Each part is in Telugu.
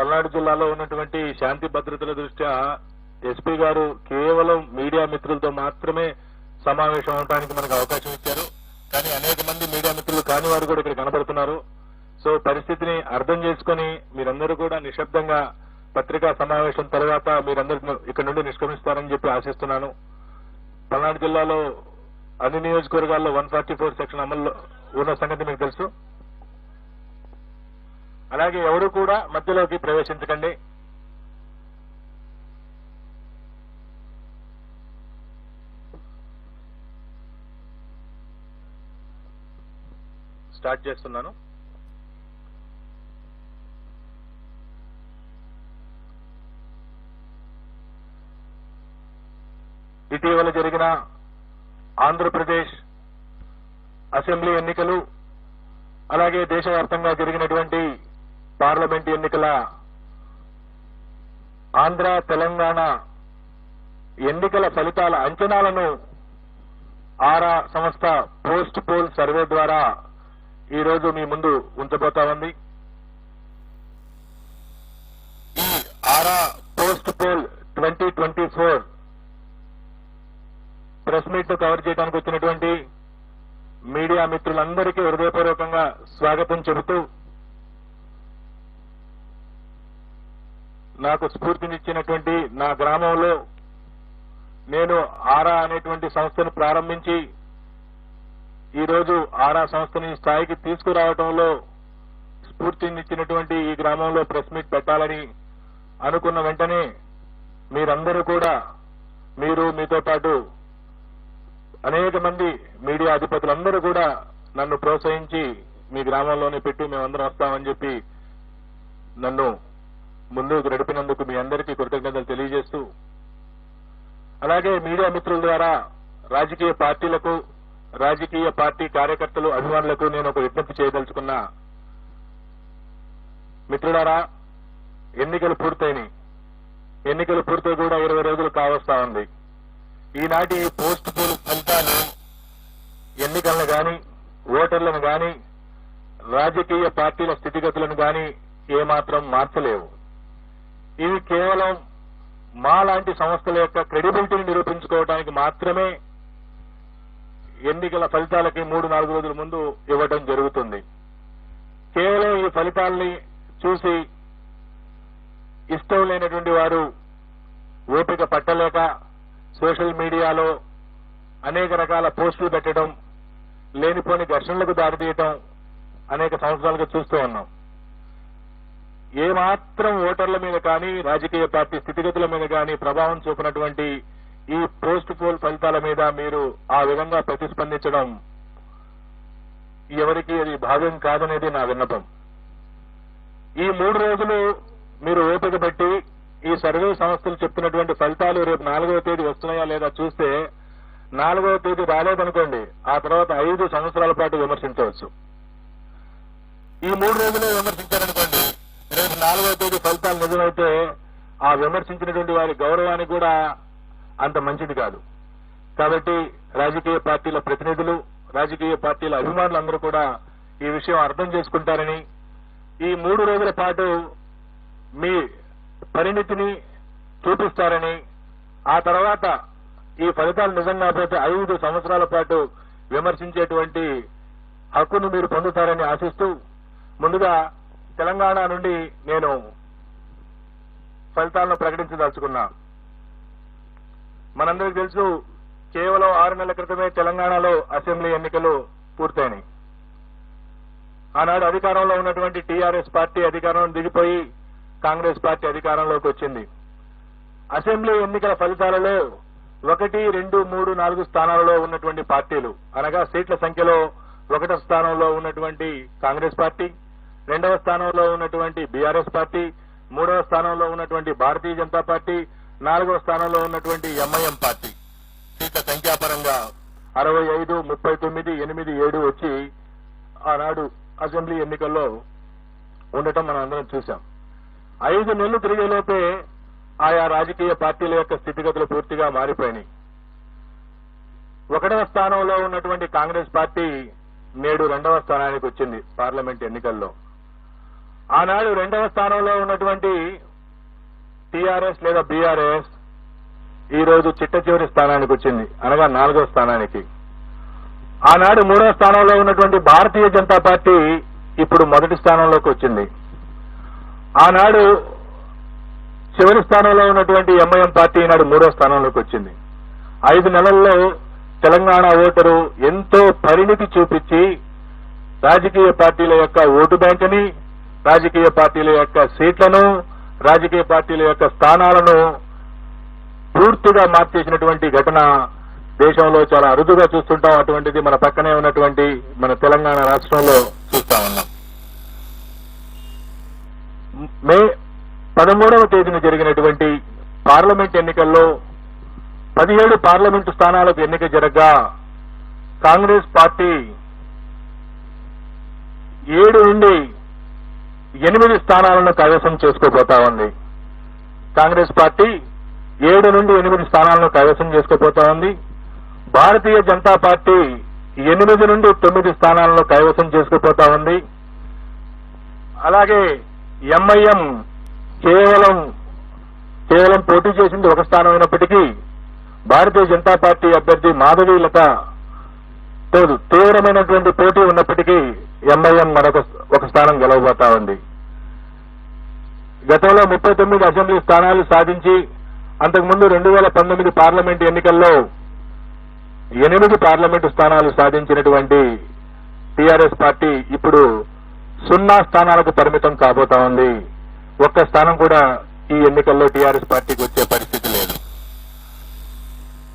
పల్నాడు జిల్లాలో ఉన్నటువంటి శాంతి భద్రతల దృష్ట్యా ఎస్పీ గారు కేవలం మీడియా మిత్రులతో మాత్రమే సమావేశం అవడానికి మనకు అవకాశం ఇచ్చారు. కానీ అనేక మంది మీడియా మిత్రులు కాని వారు కూడా ఇక్కడ కనబడుతున్నారు సో పరిస్థితిని అర్థం చేసుకుని మీరందరూ కూడా నిశ్శబ్దంగా పత్రికా సమావేశం తర్వాత మీరందరూ ఇక్కడ నుండి నిష్క్రమిస్తారని చెప్పి ఆశిస్తున్నాను. పల్నాడు జిల్లాలో అన్ని నియోజకవర్గాల్లో వన్ ఫార్టీ ఫోర్ సెక్షన్ అమల్లో ఉన్న సంగతి మీకు తెలుసు. అలాగే ఎవరు కూడా మధ్యలోకి ప్రవేశించకండి. స్టార్ట్ చేస్తున్నాను. ఇటీవల జరిగిన ఆంధ్రప్రదేశ్ అసెంబ్లీ ఎన్నికలు అలాగే దేశవ్యాప్తంగా జరిగినటువంటి పార్లమెంట్ ఎన్నికల ఆంధ్ర తెలంగాణ ఎన్నికల ఫలితాల అంచనాలను ఆరా సంస్థ పోస్ట్ పోల్ సర్వే ద్వారా ఈ రోజు మీ ముందు ఉంచబోతా ఉంది. Aaraa post poll twenty twenty four press meet cover చేయడానికి వచ్చినటువంటి మీడియా మిత్రులందరికీ హృదయపూర్వకంగా స్వాగతం చెబుతూ నాకు స్ఫూర్తినిచ్చినటువంటి నా గ్రామంలో నేను ఆరా అనేటువంటి సంస్థను ప్రారంభించి ఈరోజు ఆరా సంస్థని ఈ స్థాయికి తీసుకురావడంలో స్ఫూర్తినిచ్చినటువంటి ఈ గ్రామంలో ప్రెస్ మీట్ పెట్టాలని అనుకున్న వెంటనే మీరందరూ కూడా మీరు మీతో పాటు అనేక మంది మీడియా అధిపతులందరూ కూడా నన్ను ప్రోత్సహించి మీ గ్రామంలోనే పెట్టి మేమందరం వస్తామని చెప్పి నన్ను ముందుకు నడిపినందుకు మీ అందరికీ కృతజ్ఞతలు తెలియజేస్తూ అలాగే మీడియా మిత్రుల ద్వారా రాజకీయ పార్టీలకు రాజకీయ పార్టీ కార్యకర్తలు అభిమానులకు నేను ఒక విజ్ఞప్తి చేయదలుచుకున్నా. మిత్రులారా ఎన్నికలు పూర్తయినాయి. ఎన్నికలు పూర్తయి కూడా ఇరవై రోజులు కావస్తా ఉంది. ఈనాటి పోస్ట్ పోల్ ఫలితాలు ఎన్నికలను గాని ఓటర్లను గాని రాజకీయ పార్టీల స్థితిగతులను గాని ఏమాత్రం మార్చలేవు. ఇవి కేవలం మా లాంటి సంస్థల యొక్క క్రెడిబిలిటీని నిరూపించుకోవడానికి మాత్రమే ఎన్నికల ఫలితాలకి మూడు నాలుగు రోజుల ముందు ఇవ్వడం జరుగుతుంది. కేవలం ఈ ఫలితాల్ని చూసి ఇష్టం లేనటువంటి వారు ఓపిక పట్టలేక సోషల్ మీడియాలో అనేక రకాల పోస్టులు పెట్టడం లేనిపోని ఘర్షణలకు దారితీయటం అనేక సంవత్సరాలుగా చూస్తూ ఉన్నాం. ఏమాత్రం ఓటర్ల మీద కానీ రాజకీయ పార్టీ స్థితిగతుల మీద కానీ ప్రభావం చూపినటువంటి ఈ పోస్ట్ పోల్ ఫలితాల మీద మీరు ఆ విధంగా ప్రతిస్పందించడం ఎవరికి అది భావ్యం కాదనేది నా విన్నపం. ఈ మూడు రోజులు మీరు ఓపిక పెట్టి ఈ సర్వే సంస్థలు చెప్తున్నటువంటి ఫలితాలు రేపు నాలుగవ తేదీ వస్తున్నాయా లేదా చూస్తే నాలుగవ తేదీ రాలేదనుకోండి ఆ తర్వాత ఐదు సంవత్సరాల పాటు విమర్శించవచ్చు. ఈ మూడు రోజులే విమర్శించారనుకోండి నాలుగవ తేదీ ఫలితాలు నిజమైతే ఆ విమర్శించినటువంటి వారి గౌరవానికి కూడా అంత మంచిది కాదు. కాబట్టి రాజకీయ పార్టీల ప్రతినిధులు రాజకీయ పార్టీల అభిమానులందరూ కూడా ఈ విషయం అర్థం చేసుకుంటారని ఈ మూడు రోజుల పాటు మీ పరిణితిని చూపిస్తారని ఆ తర్వాత ఈ ఫలితాలు నిజంగా పోతే ఐదు సంవత్సరాల పాటు విమర్శించేటువంటి హక్కును మీరు పొందుతారని ఆశిస్తూ ముందుగా తెలంగాణ నుండి నేను ఫలితాలను ప్రకటించదలుచుకున్నా. మనందరికీ తెలుసు కేవలం ఆరు నెలల క్రితమే తెలంగాణలో అసెంబ్లీ ఎన్నికలు పూర్తయినాయి. ఆనాడు అధికారంలో ఉన్నటువంటి టీఆర్ఎస్ పార్టీ అధికారం దిగిపోయి కాంగ్రెస్ పార్టీ అధికారంలోకి వచ్చింది. అసెంబ్లీ ఎన్నికల ఫలితాలలో ఒకటి రెండు మూడు నాలుగు స్థానాలలో ఉన్నటువంటి పార్టీలు అనగా సీట్ల సంఖ్యలో ఒకటో స్థానంలో ఉన్నటువంటి కాంగ్రెస్ పార్టీ రెండవ స్థానంలో ఉన్నటువంటి బీఆర్ఎస్ పార్టీ మూడవ స్థానంలో ఉన్నటువంటి భారతీయ జనతా పార్టీ నాలుగవ స్థానంలో ఉన్నటువంటి ఎంఐఎం పార్టీ. సీట్ల సంఖ్యాపరంగా అరవై ఐదు ముప్పై తొమ్మిది ఎనిమిది ఏడు వచ్చి ఆనాడు అసెంబ్లీ ఎన్నికల్లో ఉండటం మనం అందరం చూశాం. ఐదు నెలలు తిరిగేలోపే ఆయా రాజకీయ పార్టీల యొక్క స్థితిగతులు పూర్తిగా మారిపోయినాయి. ఒకటవ స్థానంలో ఉన్నటువంటి కాంగ్రెస్ పార్టీ నేడు రెండవ స్థానానికి వచ్చింది పార్లమెంట్ ఎన్నికల్లో. ఆనాడు రెండవ స్థానంలో ఉన్నటువంటి టీఆర్ఎస్ లేదా బీఆర్ఎస్ ఈ రోజు చిట్ట చివరి స్థానానికి వచ్చింది. అనగా నాలుగో స్థానానికి. ఆనాడు మూడో స్థానంలో ఉన్నటువంటి భారతీయ జనతా పార్టీ ఇప్పుడు మొదటి స్థానంలోకి వచ్చింది. ఆనాడు చివరి స్థానంలో ఉన్నటువంటి ఎంఐఎం పార్టీ ఈనాడు మూడో స్థానంలోకి వచ్చింది. ఐదు నెలల్లో తెలంగాణ ఓటరు ఎంతో పరిణితి చూపించి రాజకీయ పార్టీల యొక్క ఓటు బ్యాంకుని రాజకీయ పార్టీల యొక్క సీట్లను రాజకీయ పార్టీల యొక్క స్థానాలను పూర్తిగా మార్చేసినటువంటి ఘటన దేశంలో చాలా అరుదుగా చూస్తుంటాం. అటువంటిది మన పక్కనే ఉన్నటువంటి మన తెలంగాణ రాష్ట్రంలో చూస్తా ఉన్నాం. మే పదమూడవ తేదీన జరిగినటువంటి పార్లమెంట్ ఎన్నికల్లో పదిహేడు పార్లమెంటు స్థానాలకు ఎన్నిక జరగగా కాంగ్రెస్ పార్టీ ఏడు నుండి ఎనిమిది స్థానాలను కైవసం చేసుకోబోతా ఉంది కాంగ్రెస్ పార్టీ ఏడు నుండి ఎనిమిది స్థానాలను కైవసం చేసుకోబోతా ఉంది భారతీయ జనతా పార్టీ ఎనిమిది నుండి తొమ్మిది స్థానాలను కైవసం చేసుకోబోతా ఉంది అలాగే ఎంఐఎం కేవలం కేవలం పోటీ చేసింది ఒక స్థానం అయినప్పటికీ భారతీయ జనతా పార్టీ అభ్యర్థి మాధవి లత తీవ్రమైనటువంటి పోటీ ఉన్నప్పటికీ ఎంఐఎం మరొక ఒక స్థానం గెలవబోతా ఉంది గతంలో ముప్పై తొమ్మిది అసెంబ్లీ స్థానాలు సాధించి అంతకుముందు రెండు వేల పంతొమ్మిది పార్లమెంట్ ఎన్నికల్లో ఎనిమిది పార్లమెంటు స్థానాలు సాధించినటువంటి టీఆర్ఎస్ పార్టీ ఇప్పుడు సున్నా స్థానాలకు పరిమితం కాబోతా ఉంది ఒక్క స్థానం కూడా ఈ ఎన్నికల్లో టీఆర్ఎస్ పార్టీకి వచ్చే పరిస్థితి లేదు.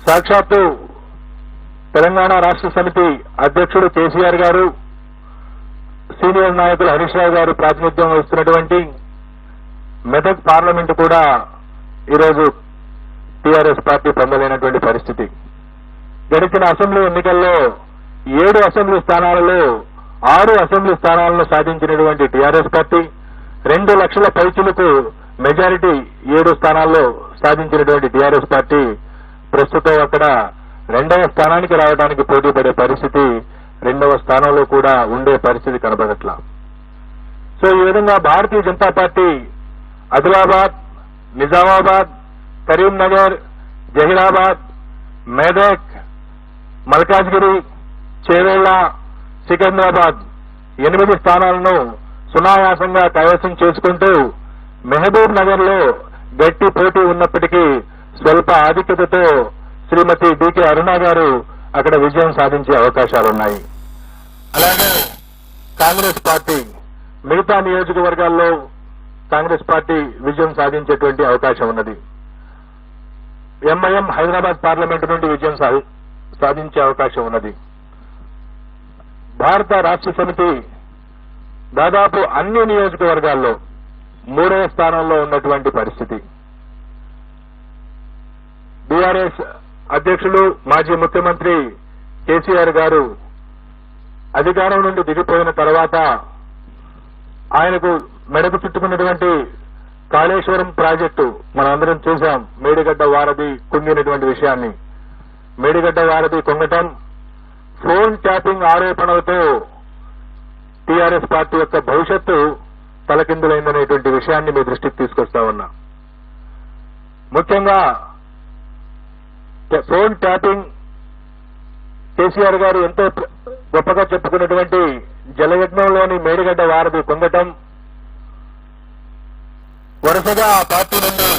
సాక్షాత్తు తెలంగాణ రాష్ట్ర సమితి అధ్యక్షుడు కేసీఆర్ గారు సీనియర్ నాయకులు హరీష్ రావు గారు ప్రాతినిధ్యం వహిస్తున్నటువంటి మెదక్ పార్లమెంటు కూడా ఈరోజు టీఆర్ఎస్ పార్టీ పొందలేనటువంటి పరిస్థితి. గడిచిన అసెంబ్లీ ఎన్నికల్లో ఏడు అసెంబ్లీ స్థానాలలో ఆరు అసెంబ్లీ స్థానాలను సాధించినటువంటి టీఆర్ఎస్ పార్టీ రెండు లక్షల పైచులకు మెజారిటీ ఏడు స్థానాల్లో సాధించినటువంటి టీఆర్ఎస్ పార్టీ ప్రస్తుతం అక్కడ రెండవ స్థానానికి రావడానికి పోటీ పడే పరిస్థితి రెండవ స్థానంలో కూడా ఉండే పరిస్థితి కనబడట్లా. సో ఈ విధంగా భారతీయ జనతా పార్టీ ఆదిలాబాద్ నిజామాబాద్ కరీంనగర్ జహీరాబాద్ మెదక్ మల్కాజ్గిరి చేవేళ్ళ సికింద్రాబాద్ ఎనిమిది స్థానాలను సునాయాసంగా కైవసం చేసుకుంటూ మెహబూబ్ నగర్లో గట్టి పోటీ ఉన్నప్పటికీ స్వల్ప ఆధిక్యతతో శ్రీమతి డికే అరుణ గారు అక్కడ విజయం సాధించే అవకాశాలున్నాయి. అలాగే కాంగ్రెస్ పార్టీ మిగతా నియోజకవర్గాల్లో కాంగ్రెస్ పార్టీ విజయం సాధించేటువంటి అవకాశం ఉన్నది. ఎంఐఎం హైదరాబాద్ పార్లమెంటు నుండి విజయం సాధి- సాధించే అవకాశం ఉన్నది. భారత రాష్ట్ర సమితి దాదాపు అన్ని నియోజకవర్గాల్లో మూడవ స్థానంలో ఉన్నటువంటి పరిస్థితి. బీఆర్ఎస్ అధ్యక్షులు మాజీ ముఖ్యమంత్రి కేసీఆర్ గారు అధికారం నుండి దిగిపోయిన తర్వాత ఆయనకు మెడకు చుట్టుకున్నటువంటి కాళేశ్వరం ప్రాజెక్టు మనందరం చూశాం. మేడిగడ్డ వారధి కుంగినటువంటి విషయాన్ని. మేడిగడ్డ వారధి కుంగటం ఫోన్ ట్యాపింగ్ ఆరోపణలతో టీఆర్ఎస్ పార్టీ యొక్క భవిష్యత్తు తలకిందులైందనేటువంటి విషయాన్ని మీ దృష్టికి తీసుకొస్తా ఉన్నా. ముఖ్యంగా ఫోన్ ట్యాపింగ్ కేసీఆర్ గారు ఎంతో గొప్పగా చెప్పుకున్నటువంటి జలయజ్ఞంలోని మేడిగడ్డ వారధి పొందటం వరుసగా ఆ పార్టీ నుండి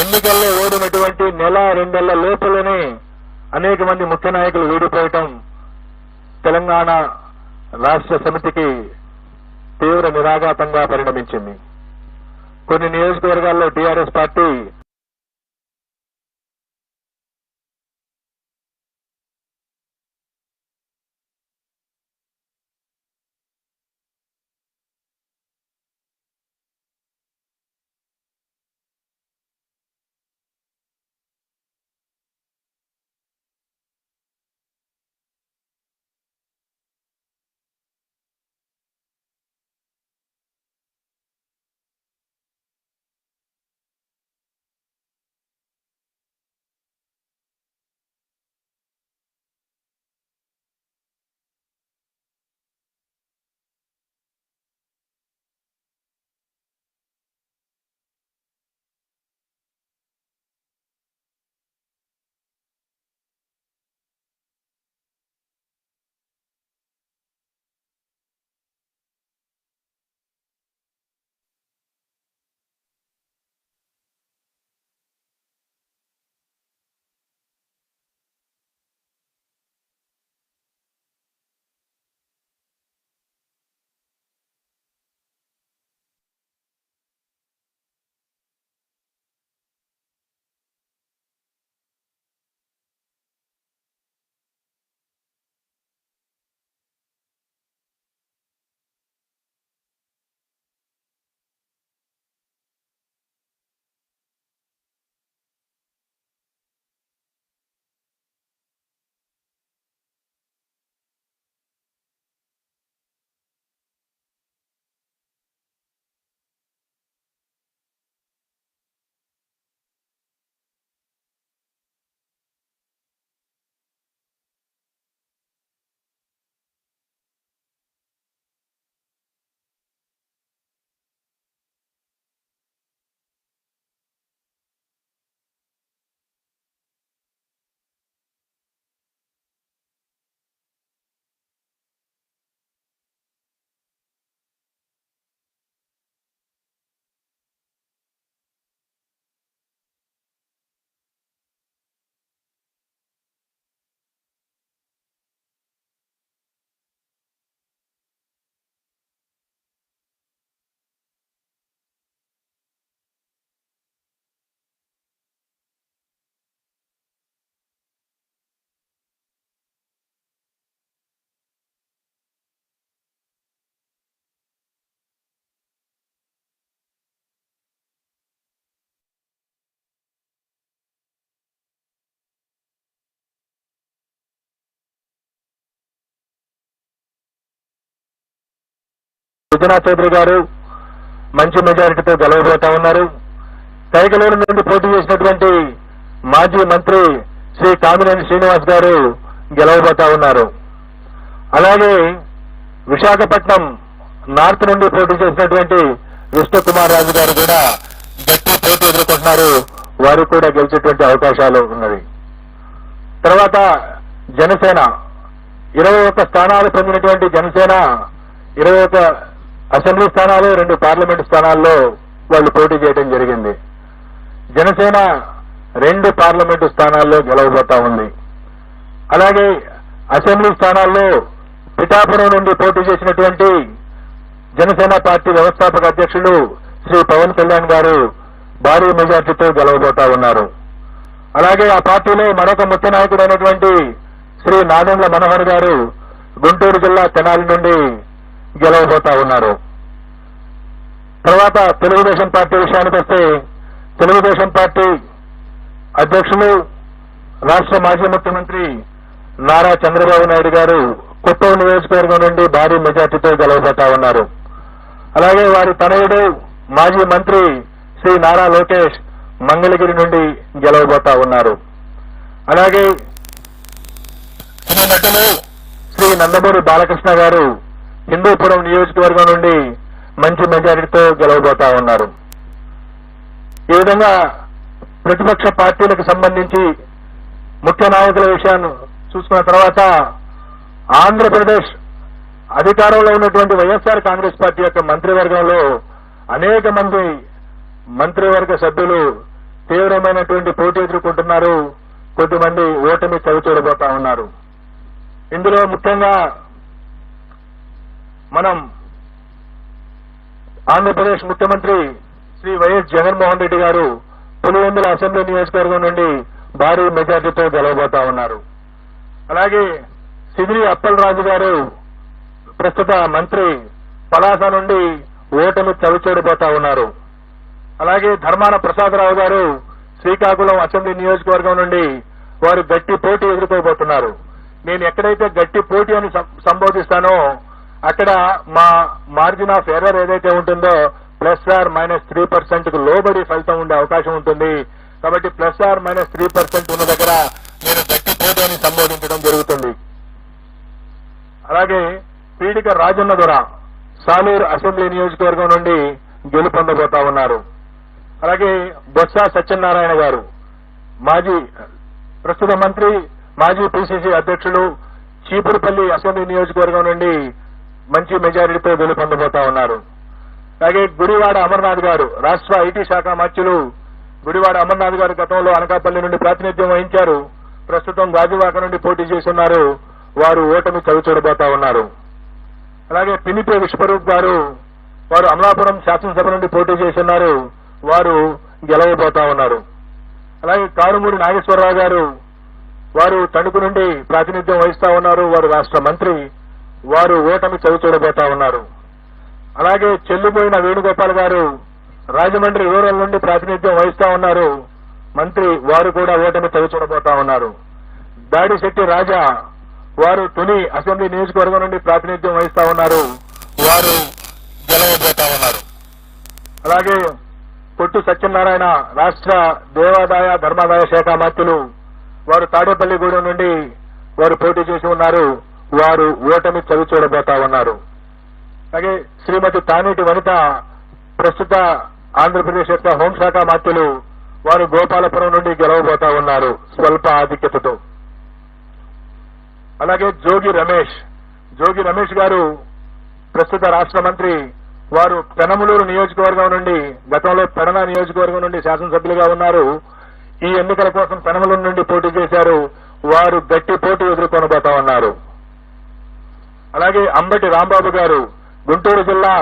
ఎన్నికల్లో ఓడినటువంటి నెల రెండేళ్ళ లోపలనే అనేక మంది ముఖ్య నాయకులు వీడిపోయటం తెలంగాణ రాష్ట్ర సమితికి తీవ్ర నిరాఘాతంగా పరిణమించింది. కొన్ని నియోజకవర్గాల్లో టీఆర్ఎస్ పార్టీ సుజనా చౌదరి గారు మంచి మెజారిటీతో గెలవబోతా ఉన్నారు. కైకలూరు నుండి పోటీ చేసినటువంటి మాజీ మంత్రి శ్రీ కామినేని శ్రీనివాస్ గారు గెలవబోతా ఉన్నారు. అలాగే విశాఖపట్నం నార్త్ నుండి పోటీ చేసినటువంటి విష్ణు కుమార్ రాజు గారు కూడా గట్టి పోటీ ఎదుర్కొంటున్నారు. వారు కూడా గెలిచేటువంటి అవకాశాలు ఉన్నవి. తర్వాత జనసేన. ఇరవై ఒక్క స్థానాలు పొందినటువంటి జనసేన ఇరవై ఒక్క అసెంబ్లీ స్థానాలు రెండు పార్లమెంట్ స్థానాల్లో వాళ్ళు పోటీ చేయడం జరిగింది. జనసేన రెండు పార్లమెంటు స్థానాల్లో గెలవబోతా ఉంది. అలాగే అసెంబ్లీ స్థానాల్లో పిఠాపురం నుండి పోటీ చేసినటువంటి జనసేన పార్టీ వ్యవస్థాపక అధ్యక్షులు శ్రీ పవన్ కళ్యాణ్ గారు భారీ మెజార్టీతో గెలవబోతా ఉన్నారు. అలాగే ఆ పార్టీలో మరొక ముఖ్య నాయకుడైనటువంటి శ్రీ నాదెండ్ల మనోహర్ గారు గుంటూరు జిల్లా తెనాలి నుండి గెలవబోతా ఉన్నారు. తర్వాత తెలుగుదేశం పార్టీ విషయానికి వస్తే తెలుగుదేశం పార్టీ అధ్యక్షులు రాష్ట్ర మాజీ ముఖ్యమంత్రి నారా చంద్రబాబు నాయుడు గారు కొత్తూరు నియోజకవర్గం నుండి భారీ మెజార్టీతో గెలవబోతా ఉన్నారు. అలాగే వారి తనయుడు మాజీ మంత్రి శ్రీ నారా లోకేష్ మంగళగిరి నుండి గెలవబోతా ఉన్నారు. అలాగే శ్రీ నందమూరి బాలకృష్ణ గారు హిందూపురం నియోజకవర్గం నుండి మంచి మెజారిటీతో గెలవబోతా ఉన్నారు. ఈ విధంగా ప్రతిపక్ష పార్టీలకు సంబంధించి ముఖ్య నాయకుల విషయాన్ని చూసుకున్న తర్వాత ఆంధ్రప్రదేశ్ అధికారంలో ఉన్నటువంటి వైఎస్ఆర్ కాంగ్రెస్ పార్టీ యొక్క మంత్రివర్గంలో అనేక మంది మంత్రివర్గ సభ్యులు తీవ్రమైనటువంటి పోటీ ఎదుర్కొంటున్నారు. కొద్దిమంది ఓటమి చవి చూడబోతా ఉన్నారు. ఇందులో ముఖ్యంగా మనం ఆంధ్రప్రదేశ్ ముఖ్యమంత్రి శ్రీ వైఎస్ జగన్మోహన్ రెడ్డి గారు పులివెందుల అసెంబ్లీ నియోజకవర్గం నుండి భారీ మెజార్టీతో గెలవబోతా ఉన్నారు. అలాగే సిదిరి అప్పలరాజు గారు ప్రస్తుత మంత్రి పలాస నుండి ఓటమి చవిచూడబోతా ఉన్నారు. అలాగే ధర్మాన ప్రసాదరావు గారు శ్రీకాకుళం అసెంబ్లీ నియోజకవర్గం నుండి వారు గట్టి పోటీ ఎదుర్కోబోతున్నారు. నేను ఎక్కడైతే గట్టి పోటీ అని సం- సంబోధిస్తానో అక్కడ మా మార్జిన్ ఆఫ్ ఎర్రర్ ఏదైతే ఉంటుందో ప్లస్ ఆర్ మైనస్ త్రీ పర్సెంట్కు లోబడి ఫలితం ఉండే అవకాశం ఉంటుంది. కాబట్టి plus or minus three percent ఉన్న దగ్గర నేను గట్టి పోటీని సంబోధించడం జరుగుతుంది. అలాగే పీడిక రాజన్న దొర సాలూరు అసెంబ్లీ నియోజకవర్గం నుండి గెలుపొందబోతా ఉన్నారు. అలాగే బొత్స సత్యనారాయణ గారు మాజీ ప్రస్తుత మంత్రి మాజీ పిసిసి అధ్యక్షులు చీపురుపల్లి అసెంబ్లీ నియోజకవర్గం నుండి మంచి మెజారిటీతో గెలుపొందబోతా ఉన్నారు. అలాగే గుడివాడ అమర్నాథ్ గారు రాష్ట్ర ఐటీ శాఖ మంత్రులు గుడివాడ అమర్నాథ్ గారు గతంలో అనకాపల్లి నుండి ప్రాతినిధ్యం వహించారు. ప్రస్తుతం గాజువాక నుండి పోటీ చేస్తున్నారు. వారు ఓటమి చవి చూడబోతా ఉన్నారు. అలాగే పినిపే విశ్వరూప్ గారు వారు అమలాపురం శాసనసభ నుండి పోటీ చేస్తున్నారు. వారు గెలవబోతా ఉన్నారు. అలాగే కారుమూడి నాగేశ్వరరావు గారు వారు తణుకు నుండి ప్రాతినిధ్యం వహిస్తా ఉన్నారు. వారు రాష్ట్ర మంత్రి. వారు ఓటమి చవి చూడబోతా ఉన్నారు. అలాగే చెల్లిపోయిన వేణుగోపాల్ గారు రాజమండ్రి రూరల్ నుండి ప్రాతినిధ్యం వహిస్తా ఉన్నారు. మంత్రి వారు కూడా ఓటమి చవి చూడబోతా ఉన్నారు. దాడిశెట్టి రాజా వారు తుని అసెంబ్లీ నియోజకవర్గం నుండి ప్రాతినిధ్యం వహిస్తా ఉన్నారు. వారు గెలవబోతా ఉన్నారు. అలాగే పొట్టు సత్యనారాయణ రాష్ట్ర దేవాదాయ ధర్మాదాయ శాఖ మంత్రులు వారు తాడేపల్లిగూడెం నుండి వారు పోటీ చేసి ఉన్నారు. వారు ఓటమి చవి చూడబోతా ఉన్నారు అలాగే శ్రీమతి తానేటి వనిత ప్రస్తుత ఆంధ్రప్రదేశ్ యొక్క హోంశాఖ మంత్రులు వారు గోపాలపురం నుండి గెలవబోతా ఉన్నారు స్వల్ప ఆధిక్యతతో. అలాగే జోగి రమేష్ జోగి రమేష్ గారు ప్రస్తుత రాష్ట్ర మంత్రి వారు పెనమలూరు నియోజకవర్గం నుండి గతంలో పెడన నియోజకవర్గం నుండి శాసనసభ్యులుగా ఉన్నారు. ఈ ఎన్నికల కోసం పెనమలూరు నుండి పోటీ చేశారు. వారు గట్టి పోటీ ఎదుర్కొనబోతా ఉన్నారు అలాగే అంబటి రాంబాబు గారు గుంటూరు జిల్లా